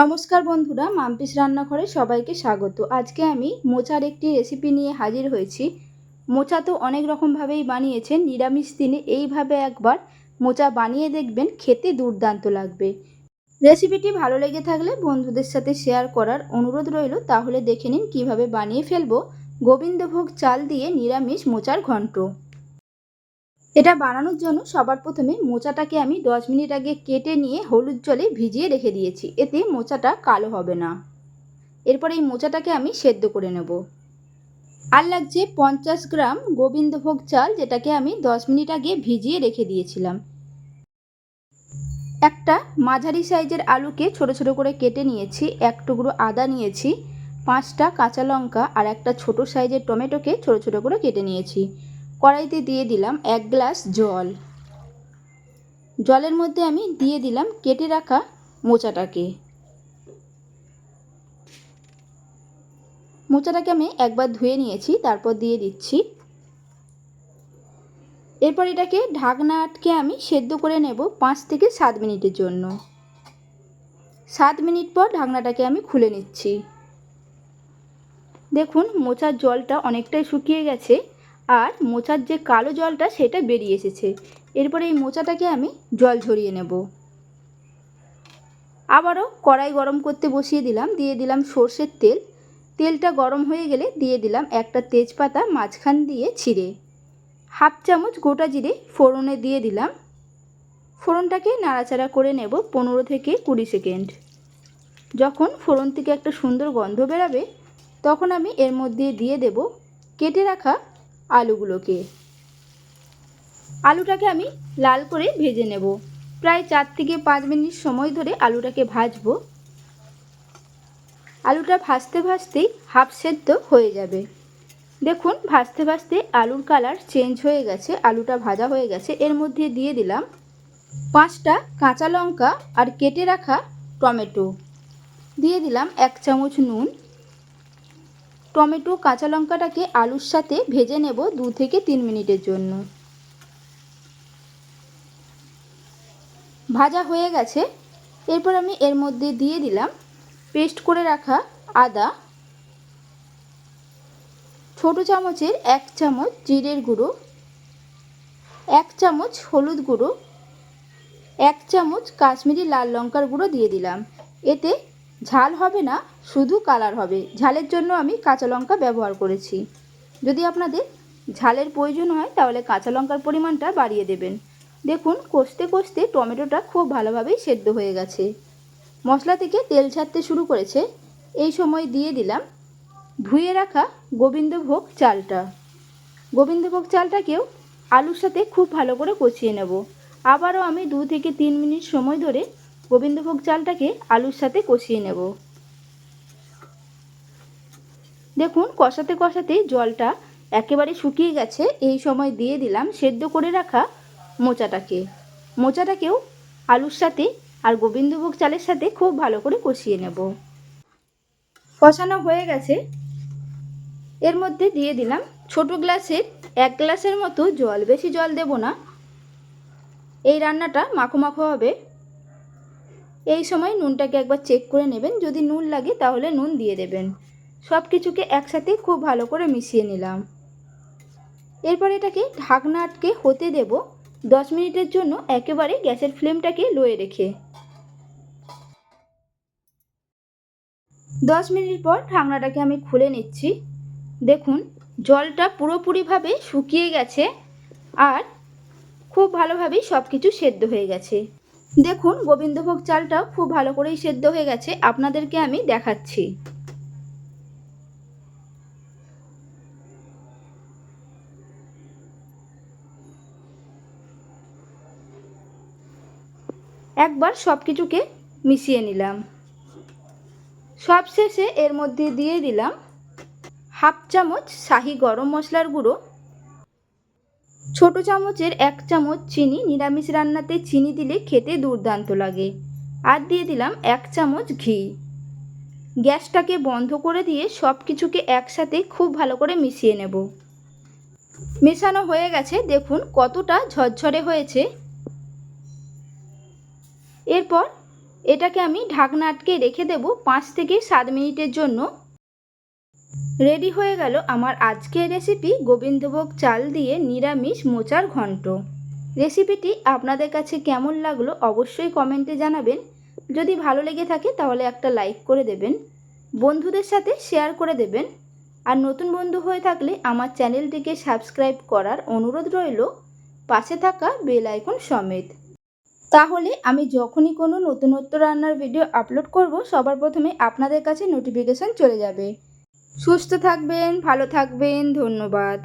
নমস্কার বন্ধুরা, মাম্পিস রান্নাঘরে সবাইকে স্বাগত। আজকে আমি মোচার একটি রেসিপি নিয়ে হাজির হয়েছি। মোচা তো অনেক রকমভাবেই বানিয়েছেন, নিরামিষ দিনে এইভাবে একবার মোচা বানিয়ে দেখবেন, খেতে দুর্দান্ত লাগবে। রেসিপিটি ভালো লেগে থাকলে বন্ধুদের সাথে শেয়ার করার অনুরোধ রইল, তাহলে দেখে নিন কীভাবে বানিয়ে ফেলব। গোবিন্দভোগ চাল দিয়ে নিরামিষ মোচার ঘন্ট। এটা বানানোর জন্য সবার প্রথমে মোচাটাকে আমি দশ মিনিট আগে কেটে নিয়ে হলুদ জলে ভিজিয়ে রেখে দিয়েছি। এতে মোচাটা কালো হবে না। এরপর এই মোচাটাকে আমি সেদ্ধ করে নেব। আর লাগছে পঞ্চাশ গ্রাম গোবিন্দভোগ চাল, যেটাকে আমি দশ মিনিট আগে ভিজিয়ে রেখে দিয়েছিলাম। একটা মাঝারি সাইজের আলুকে ছোট ছোট করে কেটে নিয়েছি, এক টুকরো আদা নিয়েছি, পাঁচটা কাঁচা লঙ্কা আর একটা ছোট সাইজের টমেটোকে ছোট ছোট করে কেটে নিয়েছি। কড়াইতে দিয়ে দিলাম এক গ্লাস জল। জলের মধ্যে আমি দিয়ে দিলাম কেটে রাখা মোচাটাকে। মোচাটাকে আমি একবার ধুয়ে নিয়েছি, তারপর দিয়ে দিচ্ছি। এরপর এটাকে ঢাকনা আটকে আমি সেদ্ধ করে নেব পাঁচ থেকে সাত মিনিটের জন্য। সাত মিনিট পর ঢাকনাটাকে আমি খুলে নিচ্ছি। দেখুন, মোচার জলটা অনেকটাই শুকিয়ে গেছে। আর মোচার যে কালো জলটা সেটা বেরিয়ে এসেছে। এরপরে এই মোচাটাকে আমি জল ঝরিয়ে নেব। আবারও কড়াই গরম করতে বসিয়ে দিলাম, দিয়ে দিলাম সর্ষের তেল। তেলটা গরম হয়ে গেলে দিয়ে দিলাম একটা তেজপাতা মাঝখান দিয়ে ছিঁড়ে। হাফ চামচ গোটা জিরে ফোড়নে দিয়ে দিলাম। ফোড়নটাকে নাড়াচাড়া করে নেব পনেরো থেকে কুড়ি সেকেন্ড। যখন ফোড়ন থেকে একটা সুন্দর গন্ধ বেরাবে, তখন আমি এর মধ্যে দিয়ে দেব কেটে রাখা আলুগুলোকে। আলুটাকে আমি লাল করে ভেজে নেব। প্রায় চার থেকে পাঁচ মিনিট সময় ধরে আলুটাকে ভাজবো। আলুটা ভাজতে ভাজতেই হাফ সেদ্ধ হয়ে যাবে। দেখুন, ভাজতে ভাজতে আলুর কালার চেঞ্জ হয়ে গেছে, আলুটা ভাজা হয়ে গেছে। এর মধ্যে দিয়ে দিলাম পাঁচটা কাঁচা লঙ্কা আর কেটে রাখা টমেটো। দিয়ে দিলাম এক চামচ নুন। টমেটো, কাঁচা লঙ্কাটাকে আলুর সাথে ভেজে নেব দু থেকে তিন মিনিটের জন্য। ভাজা হয়ে গেছে। এরপর আমি এর মধ্যে দিয়ে দিলাম পেস্ট করে রাখা আদা, ছোটো চামচের এক চামচ জিরের গুঁড়ো, এক চামচ হলুদ গুঁড়ো, এক চামচ কাশ্মীরি লাল লঙ্কার গুঁড়ো দিয়ে দিলাম। এতে ঝাল হবে না শুধু কালার হবে। ঝালের জন্য আমি কাঁচা লঙ্কা ব্যবহার করেছি। যদি আপনাদের ঝালের প্রয়োজন হয়, তাহলে কাঁচা লঙ্কার পরিমাণটা বাড়িয়ে দেবেন। দেখুন, কষতে কষতে টমেটোটা খুব ভালোভাবেই সেদ্ধ হয়ে গেছে। মশলা থেকে তেল ছাড়তে শুরু করেছে। এই সময় দিয়ে দিলাম ধুয়ে রাখা গোবিন্দভোগ চালটা। গোবিন্দভোগ চালটাকেও আলুর সাথে খুব ভালো করে কষিয়ে নেব। আবারও আমি দু থেকে তিন মিনিট সময় ধরে গোবিন্দভোগ চালটাকে আলুর সাথে কষিয়ে নেব। দেখুন, কষাতে কষাতে জলটা একেবারে শুকিয়ে গেছে। এই সময় দিয়ে দিলাম সেদ্ধ করে রাখা মোচাটাকে। মোচাটাকেও আলুর সাথে আর গোবিন্দভোগ চালের সাথে খুব ভালো করে কষিয়ে নেব। কষানো হয়ে গেছে। এর মধ্যে দিয়ে দিলাম ছোট গ্লাসের, এক গ্লাসের মতো জল। বেশি জল দেব না। এই রান্নাটা মাখো মাখো হবে। এই সময় নুনটাকে একবার চেক করে নেবেন। যদি নুন লাগে তাহলে নুন দিয়ে দেবেন। সব কিছুকে একসাথে খুব ভালো করে মিশিয়ে নিলাম। এরপর এটাকে ঢাকনা আটকে হতে দেব দশ মিনিটের জন্য একেবারে গ্যাসের ফ্লেমটাকে লোয়ে রেখে। দশ মিনিট পর ঢাকনাটাকে আমি খুলে নিচ্ছি। দেখুন, জলটা পুরোপুরিভাবে শুকিয়ে গেছে আর খুব ভালোভাবেই সব কিছু সেদ্ধ হয়ে গেছে। দেখুন, গোবিন্দভোগ চালটাও খুব ভালো করেই সেদ্ধ হয়ে গেছে। আপনাদেরকে আমি দেখাচ্ছি। একবার সব কিছুকে মিশিয়ে নিলাম। সব শেষে এর মধ্যে দিয়ে দিলাম হাফ চামচ শাহি গরম মশলার গুঁড়ো, ছোট চামচের এক চামচ চিনি, নিরামিষ রান্নাতে চিনি দিলে খেতে দুর্দান্ত লাগে। আর দিয়ে দিলাম এক চামচ ঘি। গ্যাসটাকে বন্ধ করে দিয়ে সব কিছুকে একসাথে খুব ভালো করে মিশিয়ে নেব। মেশানো হয়ে গেছে, দেখুন কতটা ঝরঝরে হয়েছে। এরপর এটাকে আমি ঢাকনা আটকে রেখে দেব পাঁচ থেকে সাত মিনিটের জন্য। রেডি হয়ে গেল আমার আজকের রেসিপি গোবিন্দভোগ চাল দিয়ে নিরামিষ মোচার ঘন্ট। রেসিপিটি আপনাদের কাছে কেমন লাগল অবশ্যই কমেন্টে জানাবেন। যদি ভালো লেগে থাকে তাহলে একটা লাইক করে দেবেন, বন্ধুদের সাথে শেয়ার করে দেবেন। আর নতুন বন্ধু হয়ে থাকলে আমার চ্যানেলটিকে সাবস্ক্রাইব করার অনুরোধ রইল, পাশে থাকা বেল আইকন সমেত। তাহলে আমি যখনই কোনো নতুনত্ব রান্নার ভিডিও আপলোড করব, সবার প্রথমে আপনাদের কাছে নোটিফিকেশান চলে যাবে। সুস্থ থাকবেন, ভালো থাকবেন, ধন্যবাদ।